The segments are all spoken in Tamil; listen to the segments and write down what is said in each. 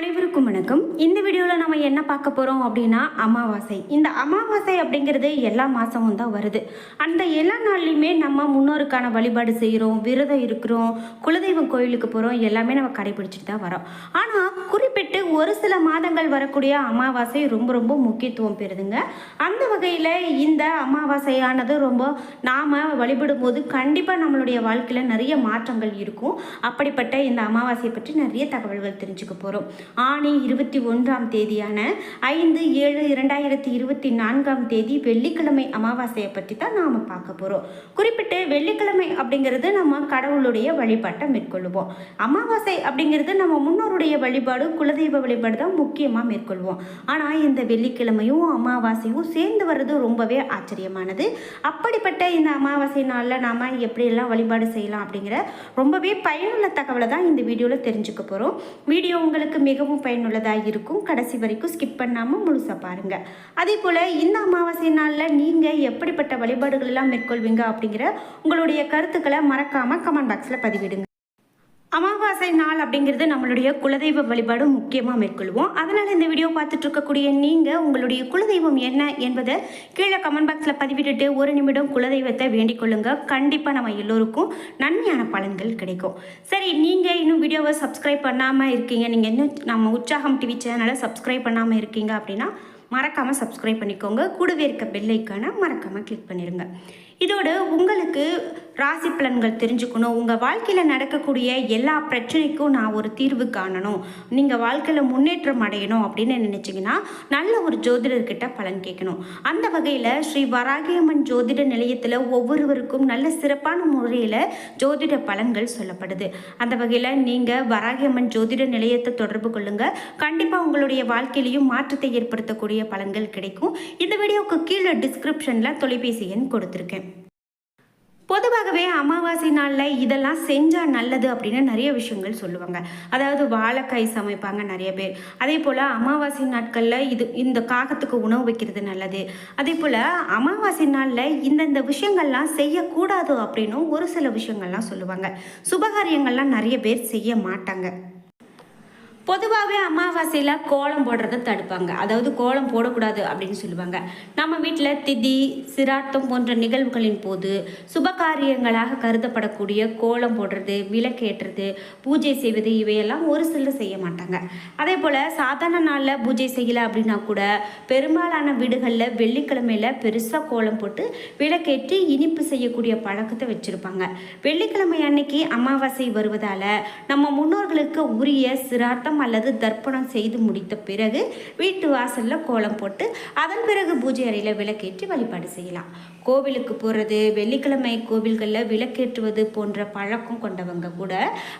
அனைவருக்கும் வணக்கம். இந்த வீடியோவில் நம்ம என்ன பார்க்க போகிறோம் அப்படின்னா அமாவாசை. இந்த அமாவாசை அப்படிங்கிறது எல்லா மாதமும் தான் வருது. அந்த எல்லா நாள்லையுமே நம்ம முன்னோருக்கான வழிபாடு செய்கிறோம் விரதம் இருக்கிறோம் குலதெய்வம் கோயிலுக்கு போகிறோம் எல்லாமே நம்ம கடைபிடிச்சிட்டு தான் வரோம். ஆனால் குறிப்பிட்டு ஒரு சில மாதங்கள் வரக்கூடிய அமாவாசை ரொம்ப ரொம்ப முக்கியத்துவம் பெறுதுங்க. அந்த வகையில் இந்த அமாவாசையானது ரொம்ப நாம் வழிபடும் போது கண்டிப்பாக நம்மளுடைய வாழ்க்கையில் நிறைய மாற்றங்கள் இருக்கும். அப்படிப்பட்ட இந்த அமாவாசையை பற்றி நிறைய தகவல்கள் தெரிஞ்சுக்க போகிறோம் ஆணி இருபத்தி ஒன்றாம் தேதியான ஐந்து ஏழு இரண்டாயிரத்தி இருபத்தி நான்காம் தேதி வெள்ளிக்கிழமை அமாவாசையை பற்றி தான் நாம் பார்க்க போகிறோம் குறிப்பிட்டு வெள்ளிக்கிழமை அப்படிங்கிறது நம்ம கடவுளுடைய வழிபாட்டை மேற்கொள்வோம். அமாவாசை அப்படிங்கிறது நம்ம முன்னோருடைய வழிபாடு குலதெய்வ வழிபாடு தான் முக்கியமாக மேற்கொள்வோம். ஆனால் இந்த வெள்ளிக்கிழமையும் அமாவாசையும் சேர்ந்து வர்றது ரொம்பவே ஆச்சரியமானது. அப்படிப்பட்ட இந்த அமாவாசை நாளில் நாம் எப்படியெல்லாம் வழிபாடு செய்யலாம் அப்படிங்கிற ரொம்பவே பயனுள்ள தகவலை தான் இந்த வீடியோவில் தெரிஞ்சுக்க போகிறோம் வீடியோ உங்களுக்கு மிகவும் பயனுள்ளதாக இருக்கும். கடைசி வரைக்கும் ஸ்கிப் பண்ணாமல் முழுசாக பாருங்கள் அதே போல் இந்த அமாவாசை நாளில் நீங்கள் எப்படிப்பட்ட வழிபாடுகள் எல்லாம் மேற்கொள்வீங்க அப்படிங்கிற உங்களுடைய கருத்துக்களை மறக்காமல் கமெண்ட் பாக்ஸில் பதிவிடுங்க. அமாவாசை நாள் அப்படிங்கிறது நம்மளுடைய குலதெய்வ வழிபாடு முக்கியமாக மேற்கொள்வோம். அதனால் இந்த வீடியோ பார்த்துட்டு இருக்கக்கூடிய நீங்கள் உங்களுடைய குலதெய்வம் என்ன என்பதை கீழே கமெண்ட் பாக்ஸில் பதிவிட்டுட்டு ஒரு நிமிடம் குலதெய்வத்தை வேண்டிக் கொள்ளுங்க. கண்டிப்பாக நம்ம எல்லோருக்கும் நன்மையான பலன்கள் கிடைக்கும். சரி நீங்கள் இன்னும் வீடியோவை சப்ஸ்கிரைப் பண்ணாமல் இருக்கீங்க. நீங்கள் இன்னும் நம்ம உற்சாகம் டிவி சேனலை சப்ஸ்கிரைப் பண்ணாமல் இருக்கீங்க அப்படின்னா மறக்காமல் சப்ஸ்கிரைப் பண்ணிக்கோங்க. கூடவே இருக்க பெல்லைக்கான மறக்காமல் கிளிக் பண்ணிடுங்க இதோடு உங்களுக்கு ராசி பலன்கள் தெரிஞ்சுக்கணும். உங்கள் வாழ்க்கையில் நடக்கக்கூடிய எல்லா பிரச்சனைக்கும் நான் ஒரு தீர்வு காணணும். நீங்கள் வாழ்க்கையில் முன்னேற்றம் அடையணும் அப்படின்னு நினச்சிங்கன்னா நல்ல ஒரு ஜோதிடர்கிட்ட பலன் கேட்கணும். அந்த வகையில் ஸ்ரீ வராகியம்மன் ஜோதிட நிலையத்தில் ஒவ்வொருவருக்கும் நல்ல சிறப்பான முறையில் ஜோதிட பலன்கள் சொல்லப்படுது. அந்த வகையில் நீங்கள் வராகியம்மன் ஜோதிட நிலையத்தை தொடர்பு கொள்ளுங்கள் கண்டிப்பாக உங்களுடைய வாழ்க்கையிலையும் மாற்றத்தை ஏற்படுத்தக்கூடிய பலன்கள் கிடைக்கும். இந்த வீடியோவுக்கு கீழே டிஸ்கிரிப்ஷனில் தொலைபேசி எண் கொடுத்துருக்கேன். பொதுவாகவே அமாவாசை நாளில் இதெல்லாம் செஞ்சால் நல்லது அப்படின்னு நிறைய விஷயங்கள் சொல்லுவாங்க. அதாவது வாழைக்காய் சமைப்பாங்க நிறைய பேர். அதே போல் அமாவாசை நாட்களில் இது இந்த காகத்துக்கு உணவு வைக்கிறது நல்லது. அதே போல் அமாவாசை நாளில் இந்தந்த விஷயங்கள்லாம் செய்யக்கூடாது அப்படின்னும் ஒரு சில விஷயங்கள்லாம் சொல்லுவாங்க. சுபகாரியங்கள்லாம் நிறைய பேர் செய்ய மாட்டாங்க. பொதுவாகவே அமாவாசையில் கோலம் போடுறத தடுப்பாங்க. அதாவது கோலம் போடக்கூடாது அப்படின்னு சொல்லுவாங்க. நம்ம வீட்டில் திதி சிரார்த்தம் போன்ற நிகழ்வுகளின் போது சுபகாரியங்களாக கருதப்படக்கூடிய கோலம் போடுறது விளக்கேற்றுறது பூஜை செய்வது இவையெல்லாம் ஒரு சிலர் செய்ய மாட்டாங்க. அதே போல் சாதாரண நாளில் பூஜை செய்யலை அப்படின்னா கூட பெரும்பாலான வீடுகளில் வெள்ளிக்கிழமையில் பெருசாக கோலம் போட்டு விளக்கேற்றி இனிப்பு செய்யக்கூடிய பழக்கத்தை வச்சுருப்பாங்க. வெள்ளிக்கிழமை அன்னைக்கு அமாவாசை வருவதால் நம்ம முன்னோர்களுக்கு உரிய சிரார்த்தம் அல்லது தர்ப்பணம் செய்து முடித்த பிறகு வீட்டு வாசலில் கோலம் போட்டு அதன் பிறகு பூஜை அறையில் விளக்கேற்றி வழிபாடு செய்யலாம். கோவிலுக்கு போகிறது வெள்ளிக்கிழமை கோவில்களில் விளக்கேற்றுவது போன்ற பழக்கம் கொண்டவங்க கூட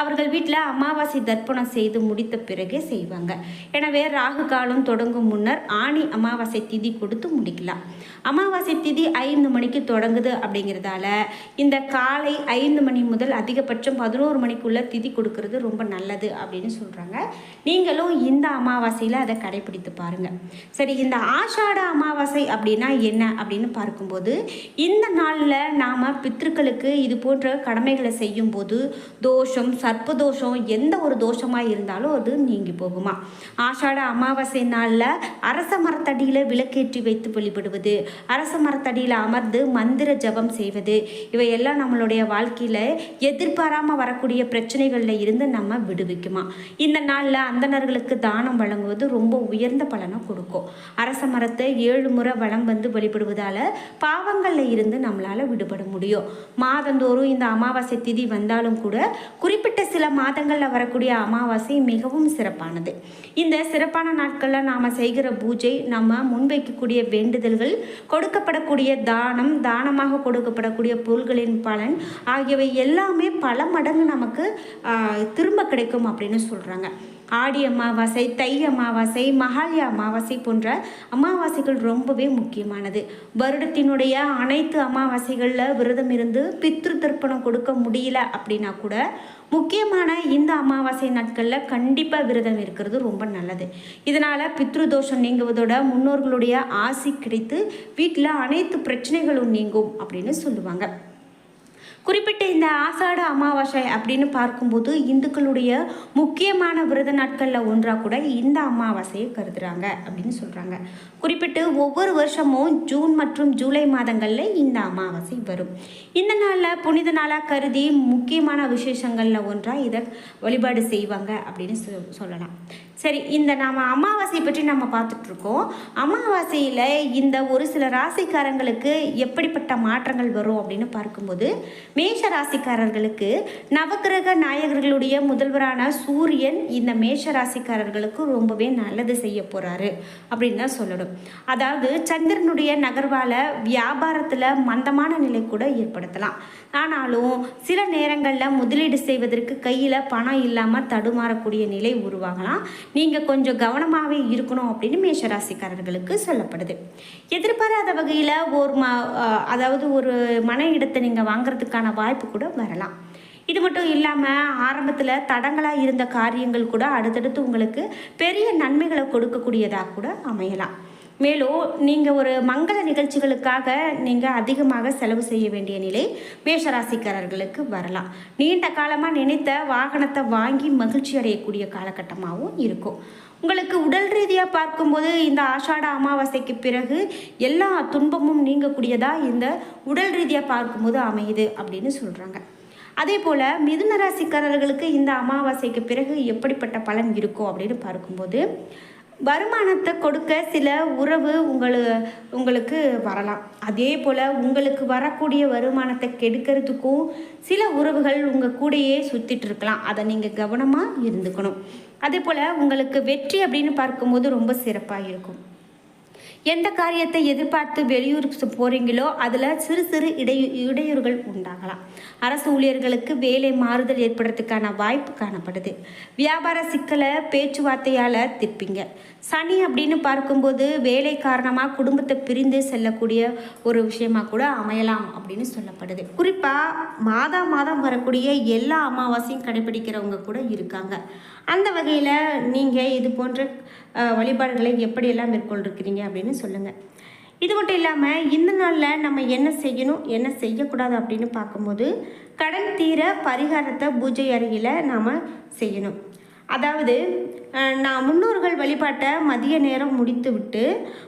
அவர்கள் வீட்டில் அமாவாசை தர்ப்பணம் செய்து முடித்த பிறகே செய்வாங்க. எனவே ராகு காலம் தொடங்கும் முன்னர் ஆணி அமாவாசை திதி கொடுத்து முடிக்கலாம். அமாவாசை திதி ஐந்து மணிக்கு தொடங்குது அப்படிங்கிறதால இந்த காலை ஐந்து மணி முதல் அதிகபட்சம் பதினோரு மணிக்குள்ளே திதி கொடுக்கறது ரொம்ப நல்லது அப்படின்னு சொல்கிறாங்க நீங்களும் இந்த அமாவாசையில் அதை கடைபிடித்து பாருங்கள் சரி இந்த ஆஷாட அமாவாசை அப்படின்னா என்ன அப்படின்னு பார்க்கும்போது இந்த நாளில் நாம் பித்ருக்களுக்கு இது போன்ற கடமைகளை செய்யும்போது தோஷம் சர்ப்ப தோஷம் எந்த ஒரு தோஷமாக இருந்தாலும் அது நீங்கி போகுமா? ஆஷாட அமாவாசை நாளில் அரச மரத்தடியில் விளக்கேற்றி வைத்து வழிபடுவது அரச மரத்தடியில் அமர்ந்து மந்திர ஜபம் செய்வது இவையெல்லாம் நம்மளுடைய வாழ்க்கையில் எதிர்பாராமல் வரக்கூடிய பிரச்சனைகளில் இருந்து நம்ம விடுவிக்குமா? இந்த நாள் நாளில் அந்தணர்களுக்கு தானம் வழங்குவது ரொம்ப உயர்ந்த பலனை கொடுக்கும். அரச மரத்தை ஏழு முறை வளம் வந்து வழிபடுவதால் பாவங்களில் இருந்து நம்மளால் விடுபட முடியும். மாதந்தோறும் இந்த அமாவாசை திதி வந்தாலும் கூட குறிப்பிட்ட சில மாதங்களில் வரக்கூடிய அமாவாசை மிகவும் சிறப்பானது. இந்த சிறப்பான நாட்களில் நாம் செய்கிற பூஜை நம்ம முன்வைக்கக்கூடிய வேண்டுதல்கள் கொடுக்கப்படக்கூடிய தானம் தானமாக கொடுக்கப்படக்கூடிய பொருள்களின் பலன் ஆகியவை எல்லாமே பல மடங்கு நமக்கு திரும்ப கிடைக்கும் அப்படின்னு சொல்கிறாங்க ஆடி அமாவாசை தை அமாவாசை மகாலய அமாவாசை போன்ற அமாவாசைகள் ரொம்பவே முக்கியமானது. வருடத்தினுடைய அனைத்து அமாவாசைகளில் விரதம் இருந்து பித்ரு தர்ப்பணம் கொடுக்க முடியல அப்படின்னா கூட முக்கியமான இந்த அமாவாசை நாட்களில் கண்டிப்பாக விரதம் இருக்கிறது ரொம்ப நல்லது. இதனால் பித்ரு தோஷம் நீங்குவதோட முன்னோர்களுடைய ஆசி கிடைத்து வீட்டில் அனைத்து பிரச்சனைகளும் நீங்கும் அப்படின்னு சொல்லுவாங்க. குறிப்பிட்ட இந்த ஆசாட அமாவாசை அப்படின்னு பார்க்கும்போது இந்துக்களுடைய முக்கியமான விரத நாட்களில் ஒன்றாக கூட இந்த அமாவாசையை கருதுறாங்க அப்படின்னு சொல்கிறாங்க குறிப்பிட்டு ஒவ்வொரு வருஷமும் ஜூன் மற்றும் ஜூலை மாதங்களில் இந்த அமாவாசை வரும். இந்த நாளில் புனித நாளாக கருதி முக்கியமான விசேஷங்களில் ஒன்றாக இதை வழிபாடு செய்வாங்க அப்படின்னு சொ- சொல்லலாம். சரி இந்த நாம் அமாவாசை பற்றி நம்ம பார்த்துட்ருக்கோம். அமாவாசையில் இந்த ஒரு சில ராசிக்காரங்களுக்கு எப்படிப்பட்ட மாற்றங்கள் வரும் அப்படின்னு பார்க்கும்போது மேஷ ராசிக்காரர்களுக்கு நவக்கிரக நாயகர்களுடைய முதல்வரான சூரியன் இந்த மேஷ ராசிக்காரர்களுக்கு ரொம்பவே நல்லது செய்ய போகிறாரு அப்படின்னு தான் சொல்லணும். அதாவது சந்திரனுடைய நகர்வால் வியாபாரத்தில் மந்தமான நிலை கூட ஏற்படுத்தலாம். ஆனாலும் சில நேரங்களில் முதலீடு செய்வதற்கு கையில் பணம் இல்லாமல் தடுமாறக்கூடிய நிலை உருவாகலாம். நீங்கள் கொஞ்சம் கவனமாகவே இருக்கணும் அப்படின்னு மேஷராசிக்காரர்களுக்கு சொல்லப்படுது. எதிர்பாராத வகையில் ஒரு ம அதாவது ஒரு மன இடத்தை நீங்கள் வாங்குறதுக்கான வாய்ப்பு கூட வரலாம். இது மட்டும் இல்லாமல் ஆரம்பத்தில் தடங்களாக இருந்த காரியங்கள் கூட அடுத்தடுத்து உங்களுக்கு பெரிய நன்மைகளை கொடுக்கக்கூடியதாக கூட அமையலாம். மேலும் நீங்கள் ஒரு மங்கள நிகழ்ச்சிகளுக்காக நீங்கள் அதிகமாக செலவு செய்ய வேண்டிய நிலை மேஷராசிக்காரர்களுக்கு வரலாம். நீண்ட காலமாக நினைத்த வாகனத்தை வாங்கி மகிழ்ச்சி அடையக்கூடிய காலகட்டமாகவும் இருக்கும். உங்களுக்கு உடல் ரீதியாக பார்க்கும்போது இந்த ஆஷாட அமாவாசைக்கு பிறகு எல்லா துன்பமும் நீங்கக்கூடியதாக இந்த உடல் ரீதியாக பார்க்கும்போது அமையுது அப்படின்னு சொல்கிறாங்க அதே போல் மிதுன ராசிக்காரர்களுக்கு இந்த அமாவாசைக்கு பிறகு எப்படிப்பட்ட பலன் இருக்கும் அப்படின்னு பார்க்கும்போது வருமானத்தை கொடுக்க சில உறவு உங்களு உங்களுக்கு வரலாம். அதே போல் உங்களுக்கு வரக்கூடிய வருமானத்தை கெடுக்கிறதுக்கும் சில உறவுகள் உங்கள் கூடயே சுற்றிட்டு இருக்கலாம். அதை நீங்கள் கவனமாக இருந்துக்கணும். அதே போல் உங்களுக்கு வெற்றி அப்படின்னு பார்க்கும்போது ரொம்ப சிறப்பாக இருக்கும். எந்த காரியத்தை எதிர்பார்த்து வெளியூர் போகிறீங்களோ அதில் சிறு சிறு இடையூ இடையூறுகள் உண்டாகலாம். அரசு ஊழியர்களுக்கு வேலை மாறுதல் ஏற்படுறதுக்கான வாய்ப்பு காணப்படுது. வியாபார சிக்கலை பேச்சுவார்த்தையால் திருப்பிங்க. சனி அப்படின்னு பார்க்கும்போது வேலை காரணமாக குடும்பத்தை பிரிந்து செல்லக்கூடிய ஒரு விஷயமா கூட அமையலாம் அப்படின்னு சொல்லப்படுது. குறிப்பாக மாதா மாதம் வரக்கூடிய எல்லா அமாவாசையும் கடைபிடிக்கிறவங்க கூட இருக்காங்க. அந்த வகையில் நீங்கள் இது போன்ற வழிபாடுகளை எப்படியெல்லாம் மேற்கொண்டிருக்கிறீங்க அப்படின்னு சொல்லுங்கள் இது மட்டும் இல்லாமல் இந்த நாளில் நம்ம என்ன செய்யணும் என்ன செய்யக்கூடாது அப்படின்னு பார்க்கும்போது கடன் தீர பரிகாரத்தை பூஜை அருகில் நாம் செய்யணும். அதாவது நான் முன்னோர்கள் வழிபாட்டை மதிய நேரம் முடித்துவிட்டு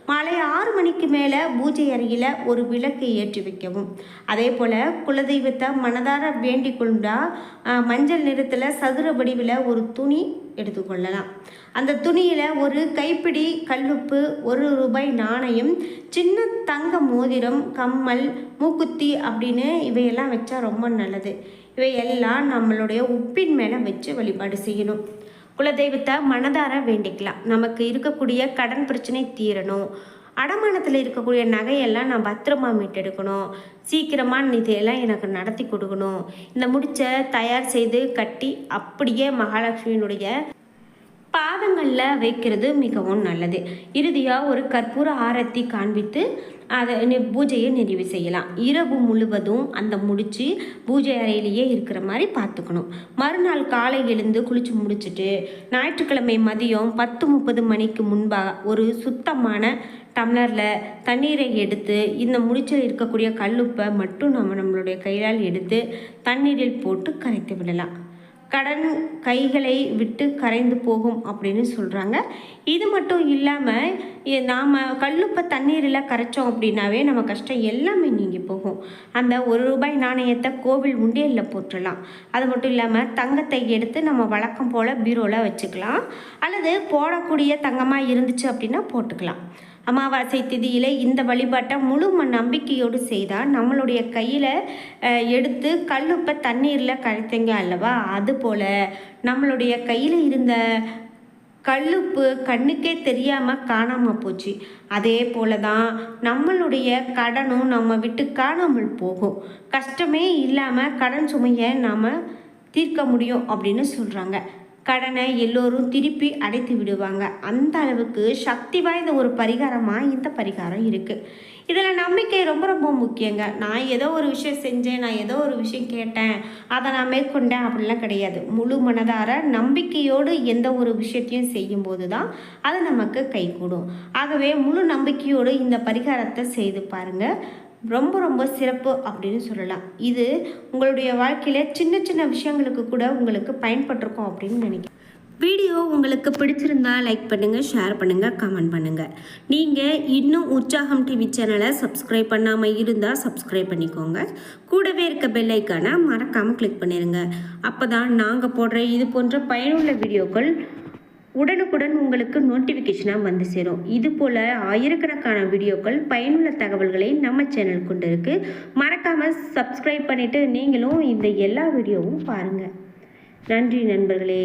மாலை ஆறு மணிக்கு மேலே பூஜை அறையில் ஒரு விளக்கு ஏற்றி வைக்கவும். அதே போல் குலதெய்வத்தை மனதார வேண்டிக் கொண்டா மஞ்சள் நிறத்தில் சதுர வடிவில் ஒரு துணி எடுத்துக்கொள்ளலாம். அந்த துணியில் ஒரு கைப்பிடி கல்லுப்பு ஒரு ரூபாய் நாணயம் சின்ன தங்க மோதிரம் கம்மல் மூக்குத்தி அப்படின்னு இவையெல்லாம் வச்சா ரொம்ப நல்லது. இவையெல்லாம் நம்மளுடைய உப்பின் மேலே வச்சு வழிபாடு செய்யணும். குலதெய்வத்தை மனதார வேண்டிக்கலாம். நமக்கு இருக்கக்கூடிய கடன் பிரச்சனை தீரணும். அடமானத்தில் இருக்கக்கூடிய நகையெல்லாம் நான் பத்திரமா மீட்டெடுக்கணும். சீக்கிரமாக இதையெல்லாம் எனக்கு நடத்தி கொடுக்கணும். இந்த முடிச்சை தயார் செய்து கட்டி அப்படியே மகாலட்சுமியினுடைய பாதங்களில் வைக்கிறது மிகவும் நல்லது. இறுதியாக ஒரு கற்பூர ஆரத்தி காண்பித்து அதை பூஜையை நிறைவு செய்யலாம். இரவு முழுவதும் அந்த முடித்து பூஜை அறையிலேயே இருக்கிற மாதிரி பார்த்துக்கணும். மறுநாள் காலை எழுந்து குளித்து முடிச்சுட்டு ஞாயிற்றுக்கிழமை மதியம் பத்து முப்பது மணிக்கு முன்பாக ஒரு சுத்தமான டம்ளரில் தண்ணீரை எடுத்து இந்த முடிச்சில் இருக்கக்கூடிய கல்லுப்பை மட்டும் நம்ம நம்மளுடைய கையால் எடுத்து தண்ணீரில் போட்டு கரைத்து விடலாம். கடன் கைகளை விட்டு கரைந்து போகும் அப்படின்னு சொல்கிறாங்க இது மட்டும் இல்லாமல் நாம் கல்லுப்பை தண்ணீரில் கரைச்சோம் அப்படின்னாவே நம்ம கஷ்டம் எல்லாமே நீங்கி போகும். அந்த ஒரு ரூபாய் நாணயத்தை கோவில் உண்டியலில் போட்டுடலாம். அது மட்டும் இல்லாமல் தங்கத்தை எடுத்து நம்ம வழக்கம் போல் பீரோவில் வச்சுக்கலாம். அல்லது போடக்கூடிய தங்கமாக இருந்துச்சு அப்படின்னா போட்டுக்கலாம். அமாவாசை திதியில் இந்த வழிபாட்டை முழு நம்பிக்கையோடு செய்தால் நம்மளுடைய கையில் எடுத்து கல்லுப்பை தண்ணீரில் கரைத்தீங்க அல்லவா? அதுபோல் நம்மளுடைய கையில் இருந்த கல்லுப்பு கண்ணுக்கே தெரியாமல் காணாமல் போச்சு. அதே போல தான் நம்மளுடைய கடனும் நம்ம விட்டு காணாமல் போகும். கஷ்டமே இல்லாமல் கடன் சுமையை நாம் தீர்க்க முடியும் அப்படின்னு சொல்கிறாங்க கடனை எல்லோரும் திருப்பி அடைத்து விடுவாங்க. அந்த அளவுக்கு சக்தி வாய்ந்த ஒரு பரிகாரமாக இந்த பரிகாரம் இருக்குது இதில் நம்பிக்கை ரொம்ப ரொம்ப முக்கியங்க. நான் ஏதோ ஒரு விஷயம் செஞ்சேன் நான் ஏதோ ஒரு விஷயம் கேட்டேன் அதை நான் மேற்கொண்டேன் அப்படிலாம் கிடையாது. முழு மனதார நம்பிக்கையோடு எந்த ஒரு விஷயத்தையும் செய்யும்போது தான் அது நமக்கு கைகூடும். ஆகவே முழு நம்பிக்கையோடு இந்த பரிகாரத்தை செய்து பாருங்கள் ரொம்ப ரொம்ப சிறப்பு அப்படின்னு சொல்லலாம். இது உங்களுடைய வாழ்க்கையில் சின்ன சின்ன விஷயங்களுக்கு கூட உங்களுக்கு பயன்பட்டிருக்கும் அப்படின்னு நினைக்கிறேன். வீடியோ உங்களுக்கு பிடிச்சிருந்தா லைக் பண்ணுங்கள் ஷேர் பண்ணுங்கள் கமெண்ட் பண்ணுங்கள் நீங்கள் இன்னும் உற்சாகம் டிவி சேனலை சப்ஸ்கிரைப் பண்ணாமல் இருந்தால் சப்ஸ்கிரைப் பண்ணிக்கோங்க. கூடவே இருக்க பெல்லைக்கான மறக்காமல் கிளிக் பண்ணிடுங்க அப்போ தான் நாங்கள் போடுற இது போன்ற பயனுள்ள வீடியோக்கள் உடனுக்குடன் உங்களுக்கு நோட்டிஃபிகேஷனாக வந்து சேரும். இது போல் ஆயிரக்கணக்கான வீடியோக்கள் பயனுள்ள தகவல்களை நம்ம சேனல் கொண்டு இருக்குது மறக்காமல் சப்ஸ்கிரைப் பண்ணிவிட்டு நீங்களும் இந்த எல்லா வீடியோவும் பாருங்கள் நன்றி நண்பர்களே.